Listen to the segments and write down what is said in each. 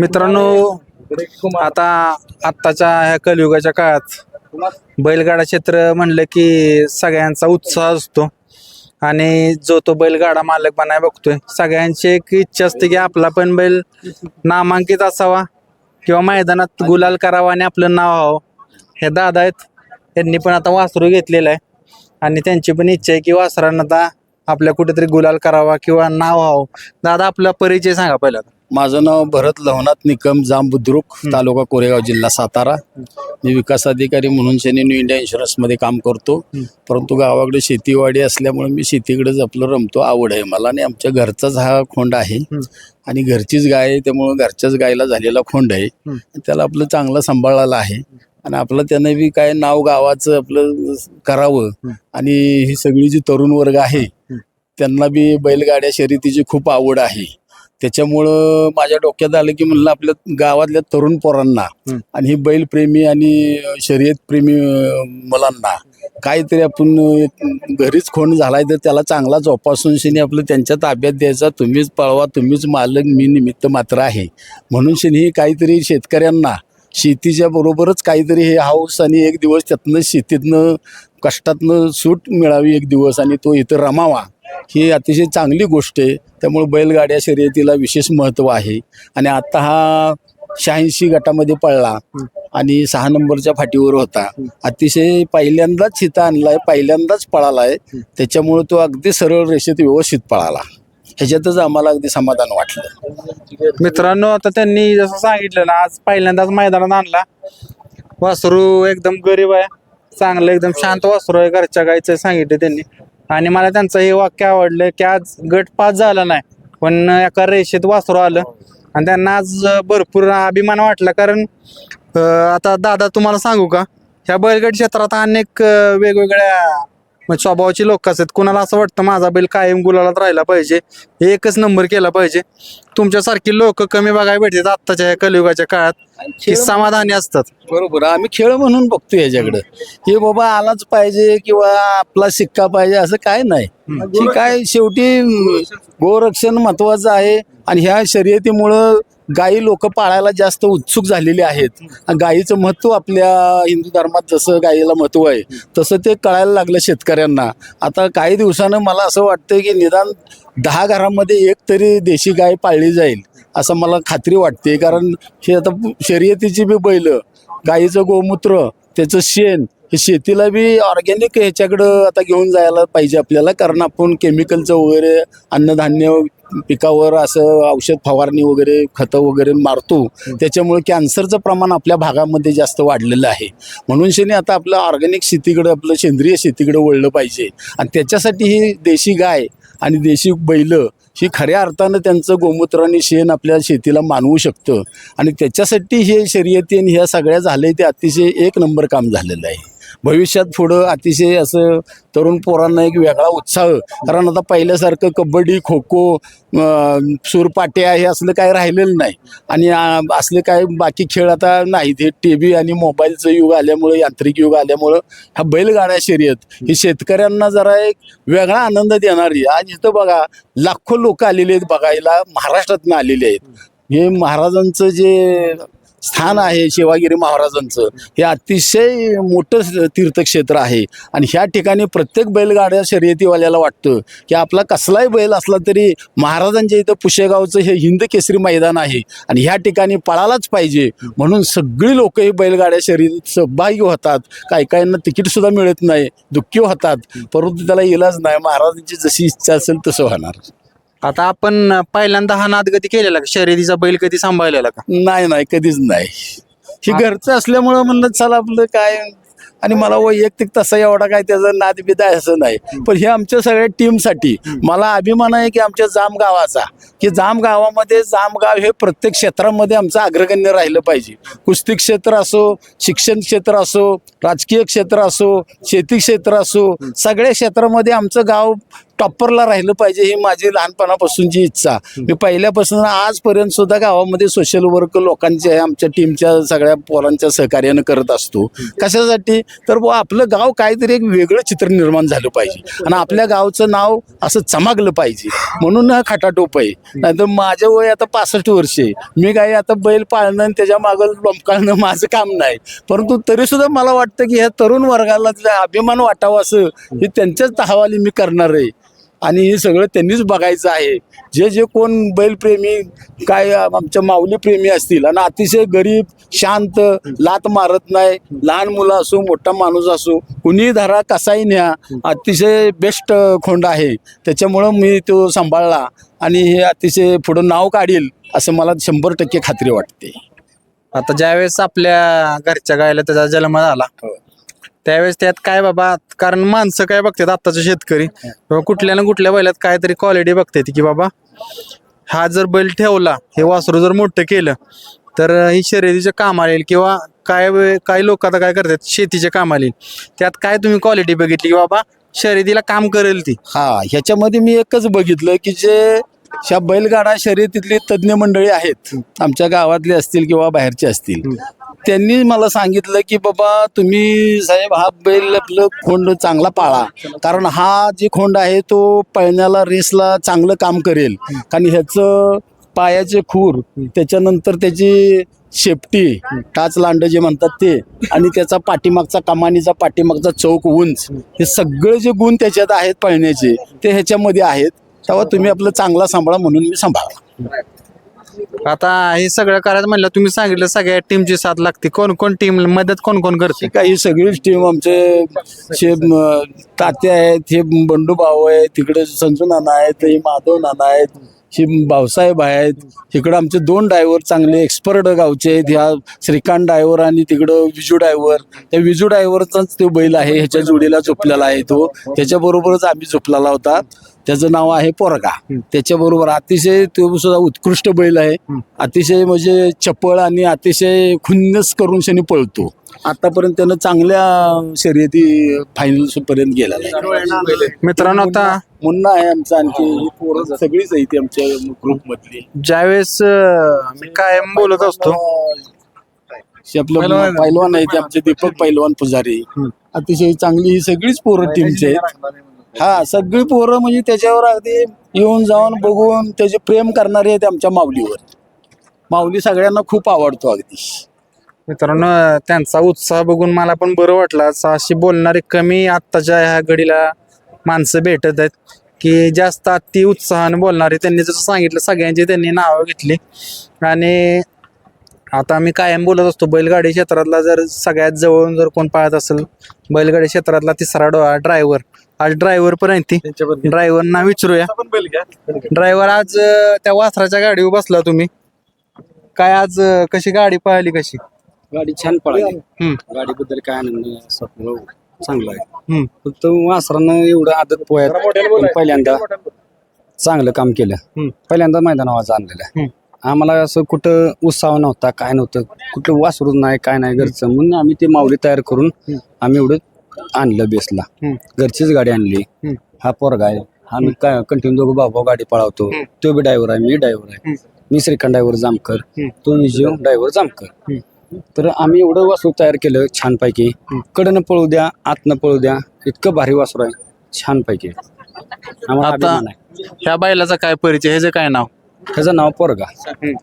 मित्रांनो आता आत्ताच्या ह्या कलियुगाच्या काळात बैलगाडा क्षेत्र म्हणलं की सगळ्यांचा उत्साह असतो. आणि जो तो बैलगाडा मालक बनाय बघतोय सगळ्यांची एक इच्छा असते की आपला पण बैल नामांकित असावा किंवा मैदानात गुलाल करावा आणि आपलं नाव व्हावं. हे दादा आहेत त्यांनी पण आता वासरू घेतलेलं आहे. आणि त्यांची पण इच्छा आहे की वासरांना आता आपल्या कुठेतरी गुलाल करावा किंवा नाव व्हावं. दादा आपला परिचय सांगा पहिला माझं नाव भरत लवनाथ निकम जाम बुद्रुक तालुका कोरेगाव जिल्हा सातारा. मी विकास अधिकारी म्हणून शेनी न्यू इंडिया इन्शुरन्समध्ये काम करतो. परंतु गावाकडे शेतीवाडी असल्यामुळे मी शेतीकडेच आपलं रमतो आवड आहे मला. आणि आमच्या घरचाच हा खोंड आहे. आणि घरचीच गाय आहे त्यामुळे घरच्याच गायला झालेला खोंड आहे. त्याला आपलं चांगलं सांभाळायला आहे. आणि आपलं त्यानं बी काय नाव गावाचं आपलं करावं. आणि ही सगळी जी तरुण वर्ग आहे त्यांना बी बैलगाड्या शर्यतीची खूप आवड आहे. त्याच्यामुळं माझ्या डोक्यात आलं की म्हणलं आपल्या गावातल्या तरुण पोरांना. आणि ही बैलप्रेमी आणि शर्यतप्रेमी मुलांना काहीतरी आपण घरीच खोंड झालाय तर त्याला चांगला जोपासून शिनी आपलं त्यांच्या ताब्यात द्यायचा. तुम्हीच पळवा तुम्हीच मालक मी निमित्त मात्र आहे. म्हणून शिनी काहीतरी शेतकऱ्यांना शेतीच्या बरोबरच काहीतरी हे हाऊस आणि एक दिवस त्यातनं शेतीतनं कष्टातनं सूट मिळावी एक दिवस आणि तो इथं रमावा. ही अतिशय चांगली गोष्ट आहे. त्यामुळे बैलगाड्या शर्यतीला विशेष महत्त्व आहे. आणि आता हा शहाऐंशी गटामध्ये पळला आणि सहा नंबरच्या फाटीवर होता. अतिशय पहिल्यांदाच हिता आणलाय पहिल्यांदाच पळालाय. त्याच्यामुळे तो अगदी सरळ रेषेत व्यवस्थित पळाला. ह्याच्यातच आम्हाला अगदी समाधान वाटलं. मित्रांनो आता त्यांनी जसं सांगितलं ना आज पहिल्यांदाच मैदानात आणला. वासरू एकदम गरीब आहे. चांगलं एकदम शांत वासरू आहे घरच्या गायचं सांगितलं त्यांनी. आणि मला त्यांचं हे वाक्य आवडलं की आज गट पास झाला नाही पण एका रेषेत वासरू आलं. आणि त्यांना आज भरपूर अभिमान वाटला कारण आता दादा तुम्हाला सांगू का? ह्या बैलगड क्षेत्रात अनेक वेगवेगळ्या म्हणजे स्वभावाची लोक असतात. कुणाला असं वाटतं माझा बैल कायम गुलालात राहिला पाहिजे? एकच नंबर केला पाहिजे. तुमच्यासारखी लोक कमी बघायला भेटतात आत्ताच्या ह्या कलियुगाच्या काळात. की समाधानी असतात. बरोबर. आम्ही खेळ म्हणून बघतो याच्याकडं हे बाबा आलाच पाहिजे किंवा आपला शिक्का पाहिजे असं काय नाही. काय शेवटी गोरक्षण महत्वाचं आहे. आणि ह्या शर्यतीमुळं गायी लोक पाळायला जास्त उत्सुक झालेले आहेत. आणि गायीचं महत्त्व आपल्या हिंदू धर्मात जसं गायीला महत्त्व आहे तसं ते कळायला लागलं शेतकऱ्यांना. आता काही दिवसानं मला असं वाटतं की निदान दहा घरामध्ये एक तरी देशी गाय पाळली जाईल असं मला खात्री वाटते. कारण हे आता शर्यतीची बी बैल गाईचं गोमूत्र त्याचं शेण हे शेतीला बी ऑर्गॅनिक ह्याच्याकडं आता घेऊन जायला पाहिजे आपल्याला. कारण आपण केमिकलचं वगैरे अन्नधान्य पिकावर असं औषध फवारणी वगैरे खतं वगैरे मारतो. त्याच्यामुळे कॅन्सरचं प्रमाण आपल्या भागामध्ये जास्त वाढलेलं आहे. म्हणून शनी आता आपलं ऑर्गॅनिक शेतीकडे आपलं सेंद्रिय शेतीकडे वळलं पाहिजे. आणि त्याच्यासाठी ही देशी गाय आणि देशी बैलं ही खऱ्या अर्थानं त्यांचं गोमूत्र आणि शेण आपल्या शेतीला मानवू शकतं. आणि त्याच्यासाठी हे शर्यती आणि ह्या सगळ्या झाले ते अतिशय एक नंबर काम झालेलं आहे. भविष्यात पुढं अतिशय असं तरुण पोरांना एक वेगळा उत्साह. कारण आता पहिल्यासारखं कबड्डी खो खो सुरपाट्या हे असलं काय राहिलेलं नाही. आणि असले काय बाकी खेळ आता नाहीत. हे टी व्ही आणि मोबाईलचं युग आल्यामुळं यांत्रिक युग आल्यामुळं ह्या बैलगाड्या शर्यत ही शेतकऱ्यांना जरा एक वेगळा आनंद देणारी. आज इथं बघा लाखो लोक आलेले आहेत बघायला महाराष्ट्रातनं आलेले आहेत. हे महाराजांचं जे स्थान आहे शिवागिरी महाराजांचं. हे अतिशय मोठं तीर्थक्षेत्र आहे. आणि ह्या ठिकाणी प्रत्येक बैलगाड्या शर्यतीवाल्याला वाटतं की आपला कसलाही बैल असला तरी महाराजांच्या इथं पुशेगावचं हे हिंद केसरी मैदान आहे. आणि ह्या ठिकाणी पळालाच पाहिजे. म्हणून सगळी लोक ही बैलगाड्या शर्यतीत सहभागी होतात. काही काहींना तिकीटसुद्धा मिळत नाही. दुःखी होतात. परंतु त्याला इलाज नाही. महाराजांची जशी इच्छा असेल तसं होणार. आता आपण पहिल्यांदा हा नाद कधी केलेला का? शर्यतीचा बैल कधी सांभाळलेला का? नाही नाही कधीच नाही. हे घरचं असल्यामुळं म्हणलं चला आपलं काय? आणि मला वैयक्तिक तसा एवढा काय त्याचा नादबिद आहे असं नाही. पण हे आमच्या सगळ्या टीमसाठी मला अभिमान आहे की आमच्या जाम गावाचा की जाम गावामध्ये जाम गाव हे प्रत्येक क्षेत्रामध्ये आमचं अग्रगण्य राहिलं पाहिजे. कुस्ती क्षेत्र असो शिक्षण क्षेत्र असो राजकीय क्षेत्र असो शेती क्षेत्र असो सगळ्या क्षेत्रामध्ये आमचं गाव टॉपरला राहिलं पाहिजे ही माझी लहानपणापासूनची इच्छा. मी पहिल्यापासून आजपर्यंत सुद्धा गावामध्ये सोशल वर्क लोकांच्या आमच्या टीमच्या सगळ्या पोरांच्या सहकार्यानं करत असतो. कशासाठी? तर बुवा आपलं गाव काहीतरी एक वेगळं चित्र निर्माण झालं पाहिजे. आणि आपल्या गावचं नाव असं चमकलं पाहिजे. म्हणून हा खटाटोप आहे. नाहीतर माझं वय आता पासष्ट वर्ष आहे. मी काही आता बैल पाळणं आणि त्याच्या मागं लोंबकाळणं माझं काम नाही. परंतु तरी सुद्धा मला वाटतं की ह्या तरुण वर्गाला जे अभिमान वाटावा असं हे त्यांच्याच हवाली मी करणार आहे. आणि हे सगळं त्यांनीच बघायचं आहे. जे जे कोण बैलप्रेमी काय आमच्या माऊली प्रेमी असतील आणि अतिशय गरीब शांत लात मारत नाही लहान मुलं असो मोठा माणूस असो कुणी धरा कसाही न्या अतिशय बेस्ट खोंड आहे. त्याच्यामुळं मी तो सांभाळला आणि हे अतिशय पुढं नाव काढील असं मला शंभर टक्के खात्री वाटते. आता ज्यावेळेस आपल्या घरच्या गायला त्याचा जन्म झाला त्यावेळेस त्यात काय बाबा कारण माणसं काय बघतात आत्ताचे शेतकरी. बाबा कुठल्या ना कुठल्या बैलात काहीतरी क्वालिटी बघतात की बाबा हा जर बैल ठेवला हे वासरू जर मोठं केलं तर ही शर्यतीच्या कामाला येईल किंवा काय वे- काही लोक आता काय करतात शेतीच्या कामाला येईल. त्यात काय तुम्ही क्वालिटी बघितली की बाबा शर्यतीला काम करेल ती? हा ह्याच्यामध्ये मी एकच बघितलं की जे ह्या बैलगाडा शर्यतीतली तज्ज्ञ मंडळी आहेत आमच्या गावातले असतील किंवा बाहेरचे असतील त्यांनी मला सांगितलं की बाबा तुम्ही साहेब हा बैल आपलं खोंड चांगला पाळा. कारण हा जे खोंड आहे तो पळण्याला रेसला चांगलं काम करेल. कारण ह्याचं पायाचे खूर त्याच्यानंतर त्याची शेपटी टाच लांड जे म्हणतात ते आणि त्याचा पाठीमागचा कमानीचा पाठीमागचा चौक उंच हे सगळे जे गुण त्याच्यात आहेत पळण्याचे ते ह्याच्यामध्ये आहेत. तेव्हा तुम्ही आपलं चांगला सांभाळा म्हणून मी सांभाळा. आता हे सगळं करायचं म्हणलं तुम्ही सांगितलं सगळ्या टीमची साथ लागते. कोण कोण टीम मदत कोण कोण करते? काही सगळीच टीम आमचे शे तात्या आहेत हे बंडू भाऊ आहेत तिकडे संजू नाना आहेत हे माधव नाना आहेत हे भाऊसाहेब आहेत. इकडं आमचे दोन ड्रायव्हर चांगले एक्सपर्ट गावचे आहेत. ह्या श्रीकांत ड्रायव्हर आणि तिकडं विजू ड्रायव्हर त्या विजू ड्रायव्हरचाच तो बैल आहे ह्याच्या जोडीला झोपलेला आहे तो. त्याच्याबरोबरच आम्ही झोपलेला होता. त्याचं नाव आहे पोरगा. त्याच्याबरोबर अतिशय तो सुद्धा उत्कृष्ट बैल आहे. अतिशय म्हणजे चपळ आणि अतिशय खुन्नस करून शनी पळतो. आतापर्यंत त्यानं चांगल्या शर्यती फायनल पर्यंत गेलेला आहे. मित्रांनो आता मुन्ना आहे आमचा आणखी. ही पोरं सगळीच आहे ती आमच्या ग्रुप मधली. ज्यावेळेस अं, मी कायम बोलत असतो. हे आपलं पैलवान. पैलवान आहे ते आमचे दीपक पैलवान पुजारी. अतिशय चांगली ही सगळीच पोरं टीमचे आहेत. हा सगळी पोरं म्हणजे त्याच्यावर अगदी येऊन जाऊन बघून त्याचे प्रेम करणारे आहेत आमच्या माऊलीवर. माऊली सगळ्यांना खूप आवडतो अगदी. मित्रांनो त्यांचा उत्साह बघून मला पण बरं वाटलं. असं अशी बोलणारे कमी आत्ताच्या ह्या घडीला माणसं भेटत आहेत की जास्त अति उत्साहाने बोलणारे त्यांनी जसं सांगितलं सगळ्यांची त्यांनी नावं घेतली. आणि आता मी कायम बोलत असतो बैलगाडी क्षेत्रातला जर सगळ्यात जवळून जर कोण पाहत असेल बैलगाडी क्षेत्रातला तिसरा डोळा ड्रायव्हर आज ड्रायव्हर पण आहे ती. ड्रायव्हरना विचारूया. ड्रायव्हर आज त्या वासराच्या गाडीवर बसला तुम्ही. काय आज कशी गाडी पळाली कशी? गाडी छान पळाली. गाडीबद्दल काय आनंद चांगलं आहे. फक्त वासरानं एवढं आदत पोह्यात पण पहिल्यांदा चांगलं काम केलं. हम्म. पहिल्यांदा मैदानावर आणलेलं हम्म. आम्हाला असं कुठं उत्साह नव्हता काय नव्हतं. कुठलं वासरूच नाही काय नाही घरचं. म्हणून आम्ही ते माऊली तयार करून आम्ही एवढं आणलं बेसला. घरचीच गाडी आणली. हा पोरगा आहे. आम्ही काय कंटिन्यू दोघं भाऊ गाडी पळवतो. तो बी ड्रायव्हर आहे मी ड्रायव्हर आहे. मी श्रीखंड ड्रायव्हर जामकर. तो विजय ड्रायव्हर जामकर तर आम्ही एवढं वासरू तयार केलं छानपैकी. कडनं पळू द्या आतनं पळू द्या. इतकं भारी वासरू आहे. छानपैकी. आम्हाला आता अभिमान आहे. ह्या बैलाचा काय परिचय? ह्याचं काय नाव? त्याचं नाव पोरगा.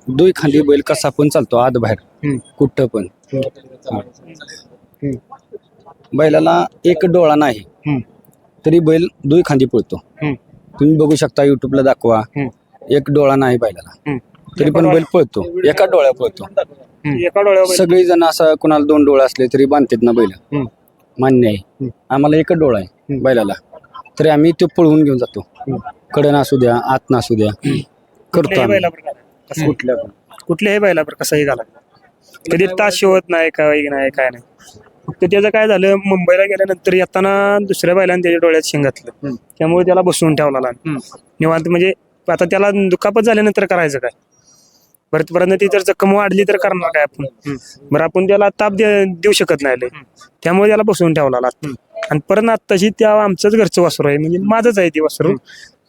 दुई खांदी बैल कसा पण चालतो आत बाहेर. कुठं पण. बैलाला एक डोळा नाही. तरी बैल दुई खांदी पळतो. तुम्ही बघू शकता युट्यूबला दाखवा. एक डोळा नाही बैलाला. तरी पण बैल पळतो. एका डोळ्या पळतो. सगळी जण असं कोणाला दोन डोळे असले तरी बांधतात ना बैल. मान्य आहे. आम्हाला एकच डोळा आहे. बैलाला. तरी आम्ही तो पळवून घेऊन जातो. कडन असू द्या आत असू द्या. करतो आम्ही. कुठल्या पण कुठल्याही बैलावर कसाही घाला. कधी तास शिवत नाही काय नाही काय नाही. फक्त त्याचं काय झालं मुंबईला गेल्यानंतर येताना दुसऱ्या बैलाने त्याच्या डोळ्यात शिंग घातलं. त्यामुळे त्याला बसवून ठेवला लहान निवांत म्हणजे आता त्याला दुखापत झाल्यानंतर करायचं काय? परत परत ती जर जखम वाढली तर करणार काय आपण? बरं आपण त्याला ताप दे- देऊ शकत नाही लय. त्यामुळे त्याला बसवून ठेवला लागतं आणि परत आत्ताशी त्या आमचंच घरचं वासरू आहे म्हणजे माझंच आहे ती वासरू.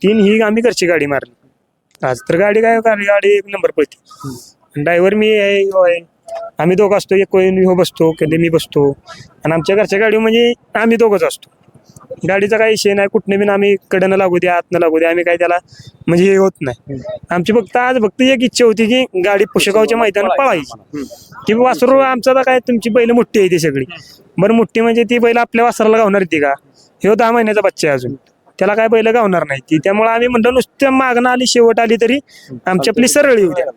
तीन ही आम्ही घरची गाडी मारली. आज तर गाडी काय गाडी गाडी एक नंबर पळते. ड्रायव्हर मी आहे ह्यो आहे. आम्ही दोघं असतो एक कोणी हो बसतो कधी मी बसतो. आणि आमच्या घरच्या गाडी म्हणजे आम्ही दोघंच असतो. गाडीचा काही विषय नाही कुठने बिन आम्ही कडनं लागू द्या आतनं लागू द्या आम्ही काही त्याला म्हणजे हे होत नाही. आमची फक्त आज फक्त एक इच्छा होती की गाडी पुशगावच्या मैदानात पळायची की वासरू आमचा आता काय तुमची बैल मोठी आहे ती सगळी. बरं मोठी म्हणजे ती बैल आपल्या वासराला गावणार ती का? ह्यो दहा महिन्याचा बच्चा आहे अजून. त्याला काय बैल गावणार नाही ती. त्यामुळे आम्ही म्हणतो नुसत्या मागणं आली शेवट आली तरी आमची आपली सरळ येऊ द्या.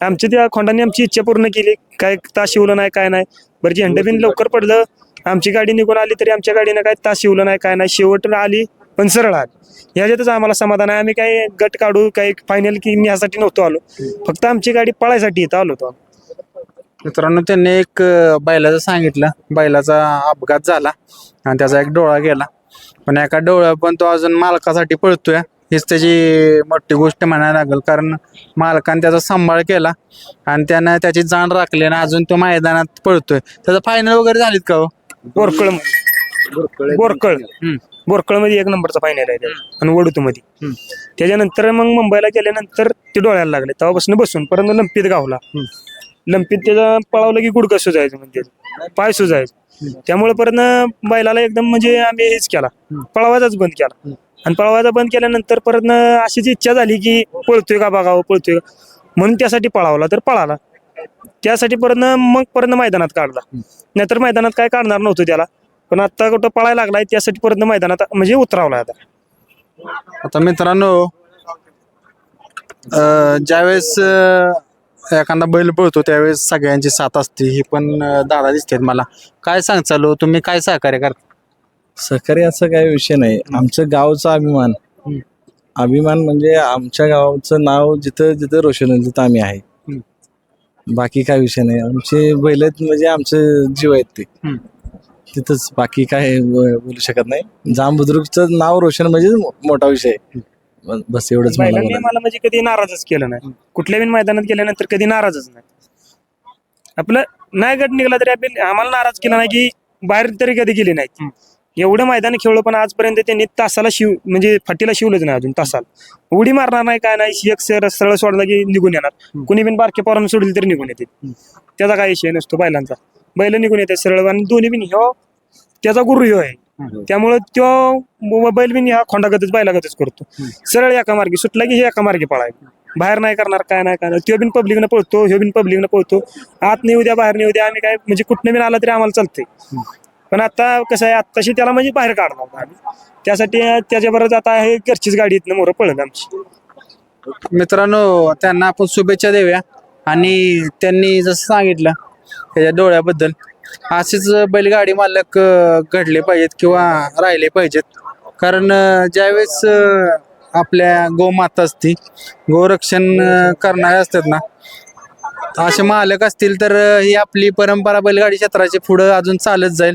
आमची त्या खोंडाने आमची इच्छा पूर्ण केली. काय तास शिवलं नाही काय नाही. बरं झेंडं बिन लवकर पडलं. आमची गाडी निघून आली तरी आमच्या गाडीनं काय तास शिवलं नाही काय नाही. शेवट आली पण सरळ आली. ह्याच्यातच आम्हाला समाधान आहे. आम्ही काही गट काढू काही फायनल की ह्यासाठी नव्हतो आलो. फक्त आमची गाडी पळायसाठी इथं आलो होतो मित्रांनो त्यांनी एक बैलाचं सांगितलं. बैलाचा अपघात झाला आणि त्याचा एक डोळा गेला. पण एका डोळ्या पण तो अजून मालकासाठी पळतोय. हीच त्याची मोठी गोष्ट म्हणायला लागेल. कारण मालकाने त्याचा सांभाळ केला आणि त्यानं त्याची जाण राखली आणि अजून तो मैदानात पळतोय. त्याचं फायनल वगैरे झालीत का हो? बोरकळ बोरकळ. बोरकळ. मध्ये एक नंबरचा फायनल आहे त्याचा. आणि वडूत मध्ये. त्याच्यानंतर मग मुंबईला गेल्यानंतर ते डोळ्याला लागले. तेव्हापासून बसून परत लंपीत गावला. लंपीत त्याचा पळावलं की गुडघा सुजायचं म्हणजे पाय सुजायचं. त्यामुळे परत बैलाला एकदम म्हणजे आम्ही हेच केला. पळवायचाच बंद केला. आणि पळवायचा बंद केल्यानंतर परत अशीच इच्छा झाली की पळतोय का बघावं पळतोय का? म्हणून त्यासाठी पळावला तर पळाला. त्यासाठी परत मग परत मैदानात काढला. नाहीतर मैदानात काय काढणार नव्हतं त्याला. पण आता कुठं पळायला लागलाय त्यासाठी परत मैदानात म्हणजे उतरावला आता. आता मित्रांनो अं, ज्यावेळेस अं, एखादा बैल पळतो त्यावेळेस सगळ्यांची साथ असते. ही पण दादा दिसतात मला. काय सांग चालू तुम्ही काय सहकार्य करता? सहकारी असा काही विषय नाही. आमचं गावचा अभिमान. अभिमान म्हणजे आमच्या गावाचं नाव जिथं जिथं रोशन होईल तिथं आम्ही आहे. बाकी काय विषय नाही. आमचे बैल आहेत म्हणजे आमचे जीव आहेत ते. हम्म. तिथंच बाकी काय ब- बोलू शकत नाही. जाम बुद्रुकचं नाव रोशन म्हणजे मोठा विषय आहे. बस एवढंच मला बैलांनी बोलायचं. मला म्हणजे कधी नाराजच केलं नाही. कुठल्या बी मैदानात गेल्यानंतर कधी नाराजच नाही. आपलं नाही गट निघाला तरी आपण आम्हाला नाराज केला नाही की बाहेर तरी कधी गेले नाहीत. एवढं मैदान खेळलो पण आजपर्यंत त्यांनी तासाला शिव म्हणजे फाटीला शिवलंच नाही अजून तासाला. उडी मारणार नाही काय नाही एक सर सरळ सोडला की निघून येणार. कुणी पण बारके पोरांना सोडली तरी निघून येते. त्याचा काही विषय नसतो बैलांचा बैल निघून येते सरळ आणि दोन्ही बिन ह्यो त्याचा गुरु ह्यो आहे. त्यामुळे तो बैल बिन ह्या खोंडागतच बैलागतच करतो. सरळ एका मार्गी सुटला की हे एका मार्गी पळाय बाहेर नाही करणार काय नाही नाही त्यो बिन पब्लिकनं पळतो ह्यो बिन पब्लिकनं पळतो. आत नाही उद्या बाहेर नाही उद्या आम्ही काय म्हणजे कुठनं बिन आला तरी आम्हाला चालतंय. पण आता कसं आहे आत्ताशी त्याला म्हणजे बाहेर काढणार आम्ही. त्यासाठी त्याच्याबरोबर आता हे घरचीच गाडी इथनं मोरं पळत आमची. मित्रांनो त्यांना आपण शुभेच्छा देऊया. आणि त्यांनी जसं सांगितलं त्याच्या डोळ्याबद्दल. असेच बैलगाडी मालक घडले पाहिजेत किंवा राहिले पाहिजेत. कारण ज्यावेळेस आपल्या गोमाता असती गोरक्षण करणारे असतात ना असे मालक असतील तर ही आपली परंपरा बैलगाडी क्षेत्राची पुढं अजून चालत जाईल.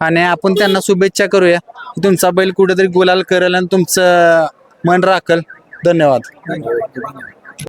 आणि आपण त्यांना शुभेच्छा करूया. तुमचा बैल कुठेतरी गुलाल करेल आणि तुमचं मन राखल. धन्यवाद.